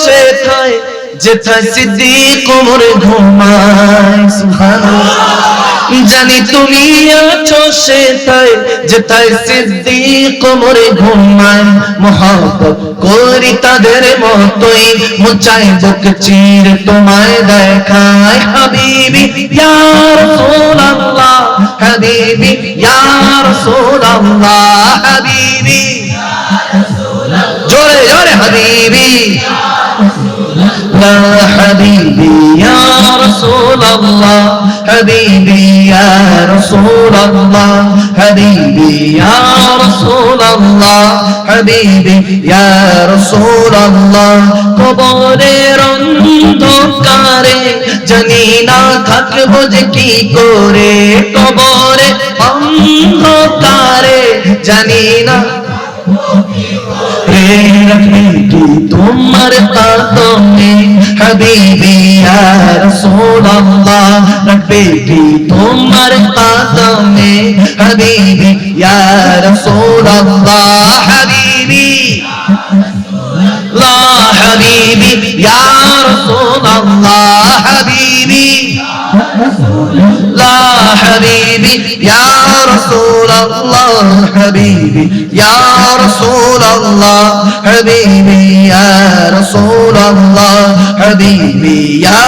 আছো সেথায় যেথায় সিদ্দিক ওমর ঘুমায়, সুবহানাল্লাহ। জানি তুমি আছো সেথায় যেথায় সিদ্দিক ওমর ঘুমায়, মহব্বত করি তাদের মতোই মুচাই বুক চির তোমায় দেখায়। হাবিবি, ইয়া রাসূলুল্লাহ, হাবিবি, ইয়া রাসূলুল্লাহ, হাবিবি। জোরে জোরে, হাবিবি। يا حبيبي يا رسول الله حبيبي يا رسول الله حبيبي يا رسول الله حبيبي يا رسول الله কবরের অন্ধকারে জানি না থাকবো যে কি করে কবরে অন্ধকারে জানি না রাখি তোমার আদমে হাবিবি ইয়া রাসূলুল্লাহ, রাখবে তোমার আদমে হাবিবি ইয়া রাসূলুল্লাহ, হাবিবি। লা হাবিবি ইয়া রাসূলুল্লাহ, হাবিবি। الله حبيبي يا رسول الله حبيبي يا رسول الله حبيبي يا رسول الله حبيبي يا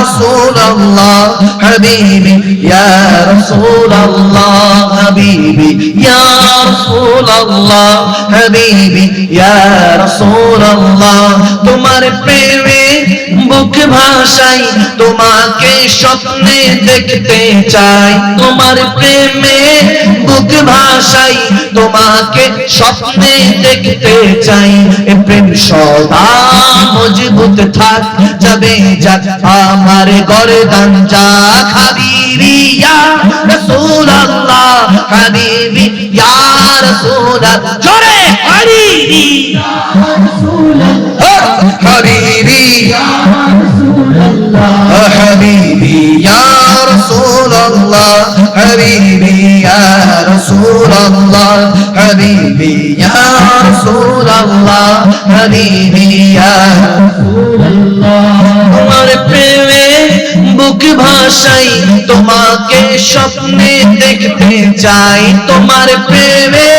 رسول الله حبيبي يا رسول الله حبيبي يا رسول الله حبيبي يا رسول الله تمہارے پیارے বুক ভাষাই তোমাকে স্বপ্নে দেখতে চাই। তোমার প্রেমে বুক ভাষাই তোমাকে স্বপ্নে দেখতে চাই। এ প্রেম সদা মজবুত থাক, যাবে যাক আমার গরদান যাক হাবিবি, ইয়া রাসূলুল্লাহ ইয়া জোরে حبيبي يا رسول الله حبيبي يا رسول الله حبيبي يا رسول الله حبيبي يا رسول বুক তোমাকে স্বপ্নে দেখতে চাই। তোমার প্রেমে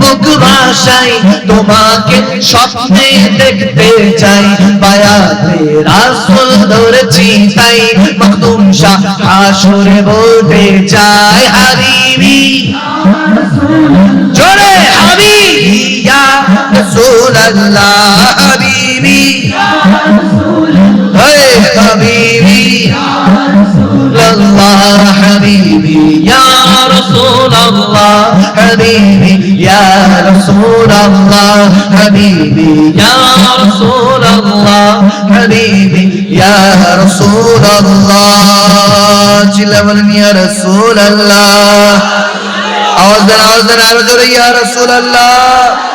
বুক ভাষাই তোমাকে স্বপ্নে দেখতে চাই। রাসূল ধরেছি তাই মখদুম শাহ হাসরে বলতে চাই, হাবিবি। জোরে, হাবিবি, ইয়া রাসূলুল্লাহ, হাবিবি। حبيبي يا رسول الله حبيبي يا رسول الله حبيبي يا رسول الله حبيبي يا رسول الله حبيبي يا رسول الله جل من يا رسول الله أوزن أوزن أوزن يا رسول الله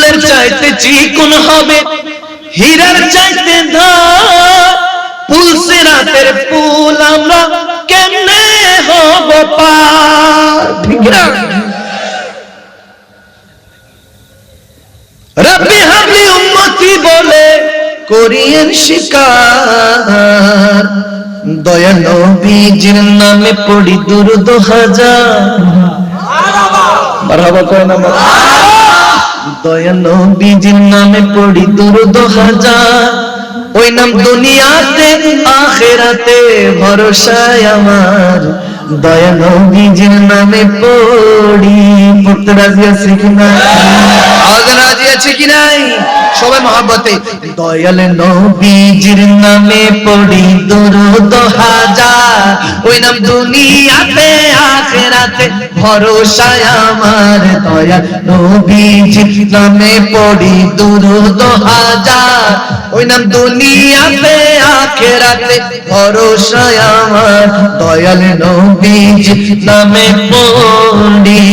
চুলের চাইতে চিকন হবে হীরার চাইতে ধার। পুলসে রাতের ফুল আমরা কেমনে হব পার? রব্বি হাবলি উম্মতি বলে করিয়েন শিকার। দয়া নবীজির নামে পড়ি দুরুদ হাজার। মারহাবা। কয় না দয়া নবীজির নামে পড়ি দুরুদ হাজার। ওই নাম দুনিয়াতে আখেরাতে ভরসায় আমার। দয়া নবীজির নামে পড়ি। পড়তে দয়াল নবীজির নামে পড়ি ওই নাম আমার। দয়াল নবীজির নামে পড়ি, দুরুদ হাজার। ওই নাম দুনিয়াতে আখেরাতে ভরসায় আমার দয়াল নবীজির নামে পড়ি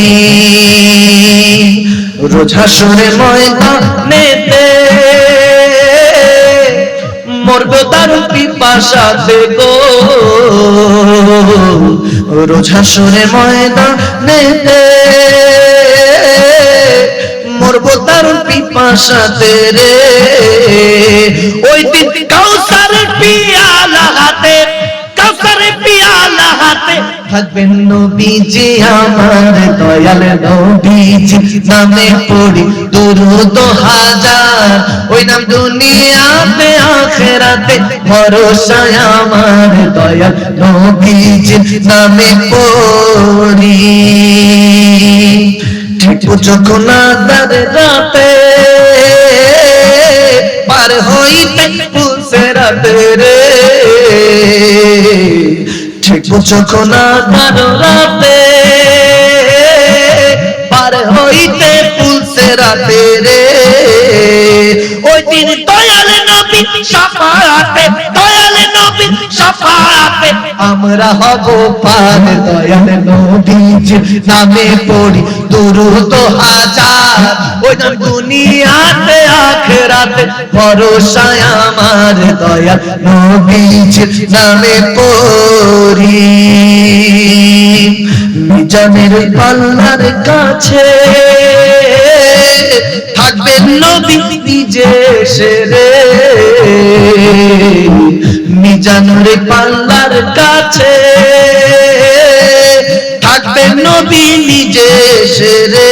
রোজা সরে ময়দানেতে মরবো তার পিপাসাতে গো রোজা সরে ময়দানেতে মরবো তার পিপাসাতে রে। ওই দিন কাউসার পিয়ালা হাতে, কাউসার পিয়ালা হাতে থাকবেন নবীজি আমার দয়াল নবীজি। নামে পড়ি দুরুদ হাজার, ওই নাম দুনিয়াতে, আখেরাতে ভরসা আমার দয়াল নবীজি। নামে পড়ি ঠিক যখন আদার রাতে পার হইতে পুষে রাতে রে। ঠিক যখন আদার রাতে পার হইতে পুষে রে। ওই দিন দয়াল নবী সাফাতে দয়াল নবী সাফাতে আমরা হব পার দয়াল নবীজ নামে পড়ি। দুরুদ হাজার। ওই দুনিয়াতে, আখেরাতে ভরসায় আমার দয়াল নবীজ নামে পড়ি। মিজানের পাল্লার কাছে নবী নিজে সেরে। মিজানুরে পাল্লার কাছে। নবী নিজে সেরে।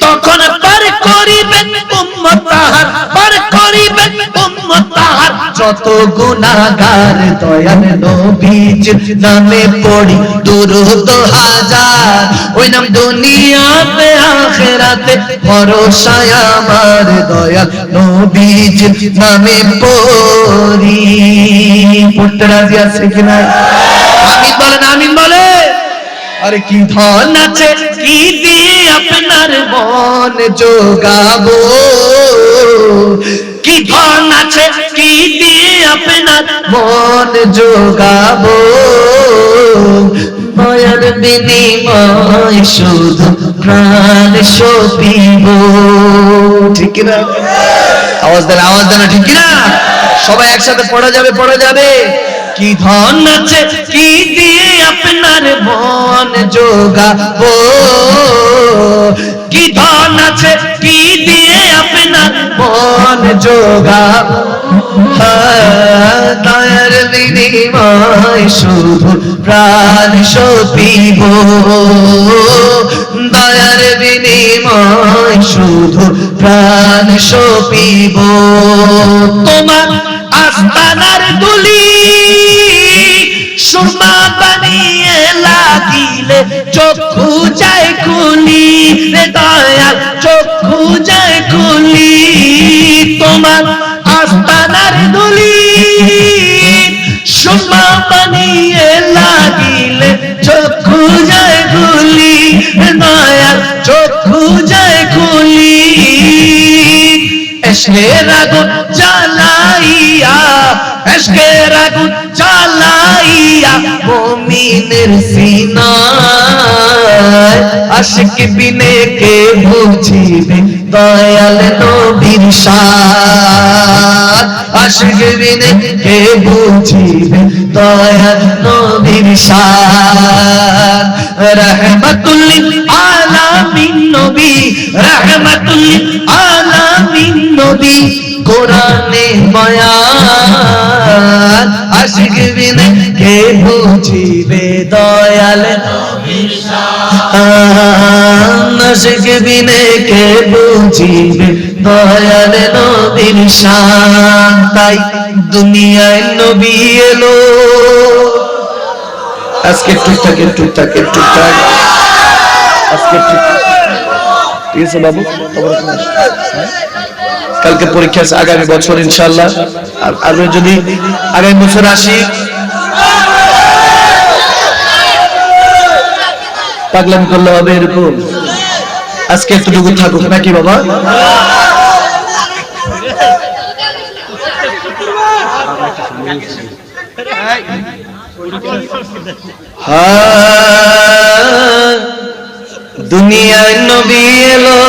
তখন পার করিবেন উম্মত তাহার, পার করিবেন উম্মত তাহার। যত গুনাহগার, দয়াল নবীজ নামে পড়ি, দুরুদ হাজার। ওই নাম দুনিয়াতে, আখেরাতে, ভরসায় আমার দয়াল নবীজ নামে পড়ি। পড়তে রাজি আছে কিনা আমিন বলেন, আমিন বলে। আরে কি ধন আছে, কি দিয়ে আপনার মন যোগাবো কি ধন আছে, কি দিয়ে আপনার মন যোগাবো মায়ার বিনিময় শুধু প্রাণ সপিব। ঠিক না আওয়াজ দেন আওয়াজ দেন ঠিক না সবাই একসাথে পড়া যাবে পড়া যাবে। কি ধন আছে কি দিয়ে আপনার মন যোগাবো কি ধন আছে কি দিয়ে আপনার মন যোগাবো হ্যাঁ, দয়ার বিনিময় শুধু প্রাণ সপিব। দয়ার বিনিময় শুধু প্রাণ সপিব। তোমার আস্তানার দুলি সুরমা বানিয়ে লাগিলে চক্ষু যায় খুলি, রে দয়াল, চক্ষু যায় খুলি। তোমার আস্তানার দুলি সুরমা বানিয়ে লাগিলে চক্ষু যায় খুলি দয়াল চক্ষু যায় খুলি। এসকের আগুন জ্বালাইয়া এসকের আগুন জ্বালাইয়া মুমিনের সিনায়। আশিক বিনে কে বুঝিবে দয়াল নবীর শান বিনে কে বুঝিবে দয়াল নবীর শান রহমাতুল আলামিন নবী রহমাতুল আলামিন নবী, কোরআনে বয়ান। আশিক কে বুঝিবে দয়াল নবীর শান আশিক কে বুঝিবে দয়াল নবীর শান, তাই দুনিয়ায় নবী এলো। আজকে টুকটাক টুকটাক টুকটাক আজকে? কালকে পরীক্ষা আছে, আগামী বছর ইনশাল্লাহ আর আমি যদি আগামী বছর আসি, পাগলাম করলে হবে এরকম। আজকে একটুটুকু থাকুক নাকি বাবা? দুনিয়ায় নবী এলো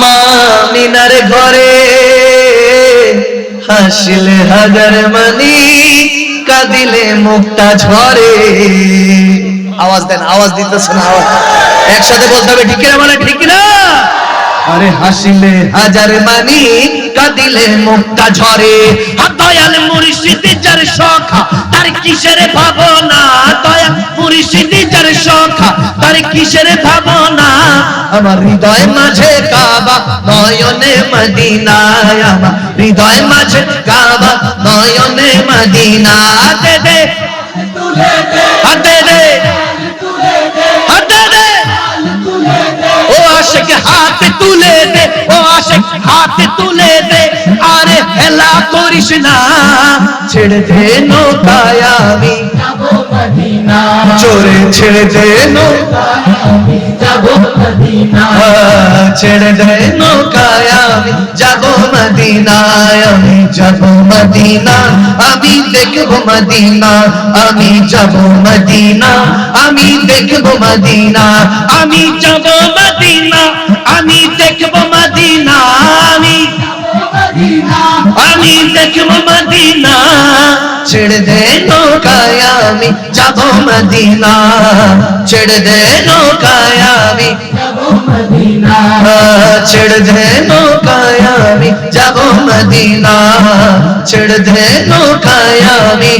মা মিনার ঘরে। হাসিলে হাজার মানি, কাঁদিলে মুখটা ঝরে। আওয়াজ দেন, আওয়াজ দিতেছে না আওয়াজ। একসাথে বলতে হবে, ঠিক না মানে ঠিক না আরে হাসিলে হাজার মানি কাঁদিলে মুক্তা ঝরে। দয়াল মুর্শিদি যার সখা, তার কিসের ভাবনা? দয়াল মুর্শিদি যার সখা, তার কিসের ভাবনা? আমার হৃদয় মাঝে কাবা, নয়নে মদিনায় আমার হৃদয় মাঝে কাবা, নয়নে মদিনা। দে দে। দে দে। ও আশেক, হাত তুলে দে। ও আশেক, হাত তুলে আরে করিস না ছেড়ে দে নৌকায় আমি। চোরে ছেড়ে দে ছেড়ে দে নৌকায় আমি যাব মদিনায় আমি যাব মদিনা। আমি দেখব মদিনা আমি যাব মদিনা। আমি দেখব মদিনা আমি যাব মদিনা। আমি দেখব মদিনা আমি আমি দেখব মদিনা ছেড়ে দে নৌকায় আমি যাব মদিনা ছেড়ে দে নৌকায় আমি মদিনা দে নৌকায় যাব মদিনা ছেড়ে দে নৌকায় যাব